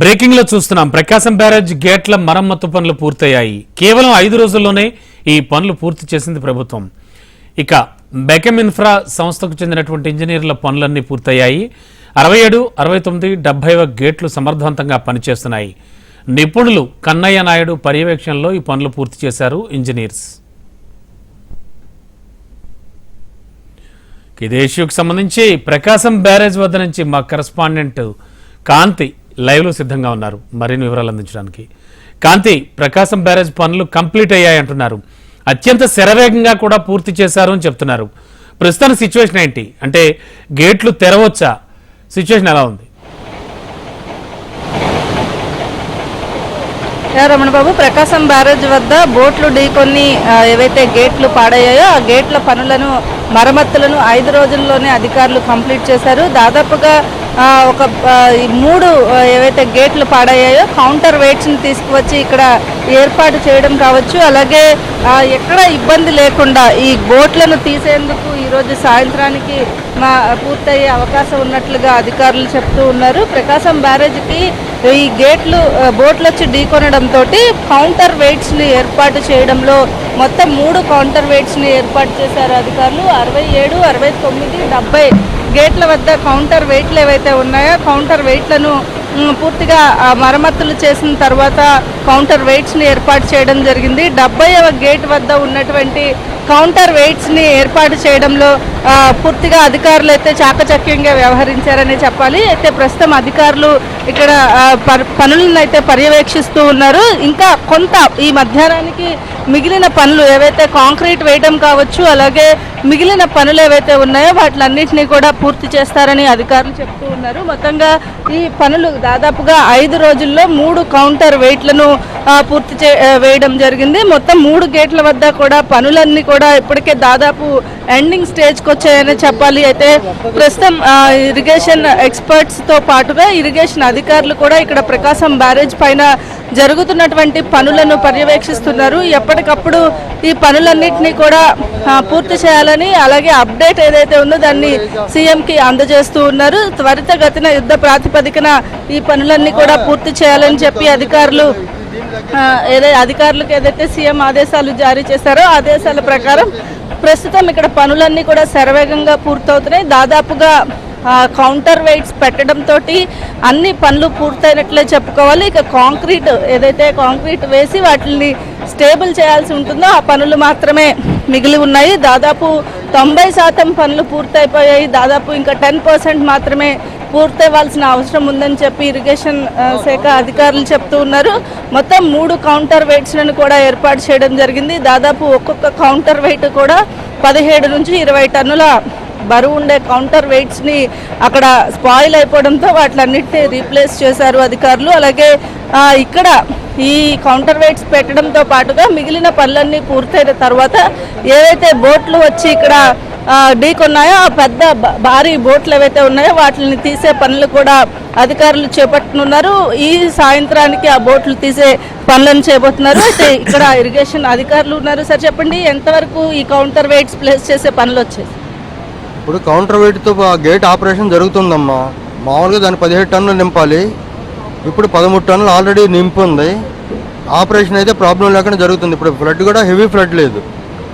బ్రేకింగ్లో చూస్తున్నాం. ప్రకాశం బ్యారేజ్ గేట్ల మరమ్మతు పనులు పూర్తయ్యాయి. కేవలం ఐదు రోజుల్లోనే ఈ పనులు పూర్తి చేసింది ప్రభుత్వం. ఇక బెకెమ్ ఇన్ఫ్రా సంస్థకు చెందినటువంటి ఇంజనీర్ల పనులన్నీ పూర్తయ్యాయి. అరవై ఏడు అరవై తొమ్మిది డెబ్బైవ గేట్లు సమర్థవంతంగా పనిచేస్తున్నాయి. నిపుణులు కన్నయ్య నాయుడు పర్యవేక్షణలో ఈ పనులు పూర్తి చేశారు ఇంజనీర్స్. ఇదే ఇష్యూకి సంబంధించి ప్రకాశం బ్యారేజ్ వద్ద నుంచి మా కరెస్పాండెంట్ కాంతి లైవ్లో సిద్ధంగా ఉన్నారు. మరిన్ని వివరాలు అందించడానికి. కాంతి ప్రకాశం బ్యారేజ్ పనులు కంప్లీట్ అయ్యాయి అంటున్నారు. అత్యంత శరవేగంగా కూడా పూర్తి చేశారు అని చెప్తున్నారు. ప్రస్తుతం సిచ్యువేషన్ ఏంటి? అంటే గేట్లు తెరవచ్చా? సిచ్యువేషన్ ఎలా ఉంది? రమణ బాబు ప్రకాశం బ్యారేజ్ వద్ద బోట్లు ఢీకొని కొన్ని ఏవైతే గేట్లు పాడయ్యాయో ఆ గేట్ల పనులను మరమ్మతులను ఐదు రోజుల్లోనే అధికారులు కంప్లీట్ చేశారు. దాదాపుగా ఒక మూడు ఏవైతే గేట్లు పాడయ్యాయో కౌంటర్ వెయిట్స్ని తీసుకువచ్చి ఇక్కడ ఏర్పాటు చేయడం కావచ్చు. అలాగే ఎక్కడ ఇబ్బంది లేకుండా ఈ బోట్లను తీసేందుకు ఈరోజు సాయంత్రానికి మా పూర్తయ్యే అవకాశం ఉన్నట్లుగా అధికారులు చెప్తూ ఉన్నారు. ప్రకాశం బ్యారేజ్కి ఈ గేట్లు బోట్లు వచ్చి ఢీకొనడంతో కౌంటర్ వెయిట్స్ని ఏర్పాటు చేయడంలో మొత్తం మూడు కౌంటర్ వెయిట్స్ని ఏర్పాటు చేశారు అధికారులు. అరవై ఏడు అరవై తొమ్మిది డెబ్బై గేట్ల వద్ద కౌంటర్ వెయిట్లు ఏవైతే ఉన్నాయో కౌంటర్ వెయిట్లను పూర్తిగా ఆ, మరమ్మతులు చేసిన తర్వాత కౌంటర్ వెయిట్స్ని ఏర్పాటు చేయడం జరిగింది. డెబ్బైవ గేట్ వద్ద ఉన్నటువంటి కౌంటర్ వెయిట్స్ని ఏర్పాటు చేయడంలో పూర్తిగా అధికారులు అయితే చాకచక్యంగా వ్యవహరించారని చెప్పాలి. అయితే ప్రస్తుతం అధికారులు ఇక్కడ పనులను అయితే పర్యవేక్షిస్తూ ఉన్నారు. ఇంకా కొంత ఈ మధ్యాహ్నానికి మిగిలిన పనులు ఏవైతే కాంక్రీట్ వేయడం కావచ్చు అలాగే మిగిలిన పనులు ఏవైతే ఉన్నాయో వాటిలన్నింటినీ కూడా పూర్తి చేస్తారని అధికారులు చెప్తూ ఉన్నారు. మొత్తంగా ఈ పనులు దాదాపుగా ఐదు రోజుల్లో మూడు కౌంటర్ వెయిట్లను పూర్తి చే వేయడం జరిగింది. మొత్తం మూడు గేట్ల వద్ద కూడా పనులన్నీ కూడా ఇప్పటికే దాదాపు ఎండింగ్ స్టేజ్కి వచ్చాయని చెప్పాలి అయితే ప్రస్తుతం ఇరిగేషన్ ఎక్స్పర్ట్స్తో పాటుగా ఇరిగేషన్ అధికారులు కూడా ఇక్కడ ప్రకాశం బ్యారేజ్ పైన జరుగుతున్నటువంటి పనులను పర్యవేక్షిస్తున్నారు. ఎప్పటికప్పుడు ఈ పనులన్నింటినీ కూడా పూర్తి చేయాలని అలాగే అప్డేట్ ఏదైతే ఉందో దాన్ని సీఎంకి అందజేస్తూ ఉన్నారు. త్వరితగతిన యుద్ధ ప్రాతిపదికన ఈ పనులన్నీ కూడా పూర్తి చేయాలని చెప్పి అధికారులు ఏదైతే అధికారులకు ఏదైతే సీఎం ఆదేశాలు జారీ చేశారో ఆదేశాల ప్రకారం ప్రస్తుతం ఇక్కడ పనులన్నీ కూడా శరవేగంగా పూర్తవుతున్నాయి. దాదాపుగా కౌంటర్ వెయిట్స్ పెట్టడంతో అన్ని పనులు పూర్తయినట్లే చెప్పుకోవాలి. ఇక కాంక్రీట్ ఏదైతే కాంక్రీట్ వేసి వాటిని స్టేబుల్ చేయాల్సి ఉంటుందో ఆ పనులు మాత్రమే మిగిలి ఉన్నాయి. దాదాపు తొంభై శాతం పనులు పూర్తయిపోయాయి. దాదాపు ఇంకా టెన్ పర్సెంట్ మాత్రమే పూర్తవ్వాల్సిన అవసరం ఉందని చెప్పి ఇరిగేషన్ శాఖ అధికారులు చెప్తూ ఉన్నారు. మొత్తం మూడు కౌంటర్ వెయిట్స్లను కూడా ఏర్పాటు చేయడం జరిగింది. దాదాపు ఒక్కొక్క కౌంటర్ వెయిట్ కూడా పదిహేడు నుంచి ఇరవై టన్నుల బరువు ఉండే కౌంటర్ వెయిట్స్ని అక్కడ స్పాయిల్ అయిపోవడంతో వాటిలన్నింటినీ రీప్లేస్ చేశారు అధికారులు. అలాగే ఇక్కడ ఈ కౌంటర్ వెయిట్స్ పెట్టడంతో పాటుగా మిగిలిన పనులన్నీ పూర్తయిన తర్వాత ఏవైతే బోట్లు వచ్చి ఇక్కడ ఆ, ఢీకొన్నాయో ఆ పెద్ద బ- భారీ బోట్లు ఏవైతే ఉన్నాయో వాటిని తీసే పనులు కూడా అధికారులు చేపట్టనున్నారు. ఈ సాయంత్రానికి ఆ బోట్లు తీసే పనులను చేయబోతున్నారు. అయితే ఇక్కడ ఇరిగేషన్ అధికారులు ఉన్నారు. సార్ చెప్పండి ఎంతవరకు ఈ కౌంటర్ వెయిట్స్ ప్లేస్ చేసే పనులు వచ్చాయి? ఇప్పుడు కౌంటర్ వెయిట్తో గేట్ ఆపరేషన్ జరుగుతుందమ్మా. మామూలుగా దాన్ని పదిహేడు టన్నులు నింపాలి. ఇప్పుడు పదమూడు టన్నులు ఆల్రెడీ నింపుంది ఆపరేషన్ అయితే ప్రాబ్లం లేకుండా జరుగుతుంది. ఇప్పుడు ఫ్లడ్ కూడా హెవీ ఫ్లడ్ లేదు.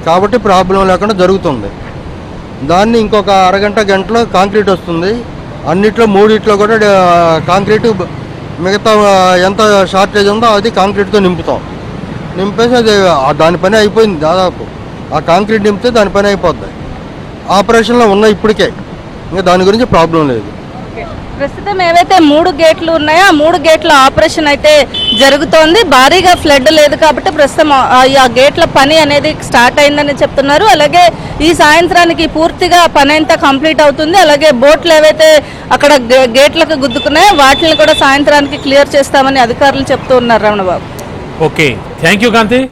కాబట్టి ప్రాబ్లం లేకుండా జరుగుతుంది. దాన్ని ఇంకొక అరగంట గంటలో కాంక్రీట్ వస్తుంది. అన్నిట్లో మూడిట్లో కూడా కాంక్రీటు కాంక్రీట్ మిగతా ఎంత షార్టేజ్ ఉందో అది కాంక్రీట్తో నింపుతాం. నింపేసి అది ఆ దాని పని అయిపోయింది దాదాపు. ఆ కాంక్రీట్ నింపితే దాని పని అయిపోద్ది. ఆపరేషన్లో ఉన్నాయి ఇప్పటికే. ఇంకా దాని గురించి ప్రాబ్లం లేదు. ప్రస్తుతం ఏవైతే మూడు గేట్లు ఉన్నాయో ఆ మూడు గేట్ల ఆపరేషన్ అయితే జరుగుతోంది. భారీగా ఫ్లడ్ లేదు కాబట్టి ప్రస్తుతం ఆ- గేట్ల పని అనేది స్టార్ట్ అయిందని చెప్తున్నారు. అలాగే ఈ సాయంత్రానికి పూర్తిగా పని అంతా కంప్లీట్ అవుతుంది. అలాగే బోట్లు ఏవైతే అక్కడ గే- గేట్లకు గుద్దుకున్నాయో వాటిని కూడా సాయంత్రానికి క్లియర్ చేస్తామని అధికారులు చెప్తూ ఉన్నారు Ramanababu. Okay. Thank you Kanthi.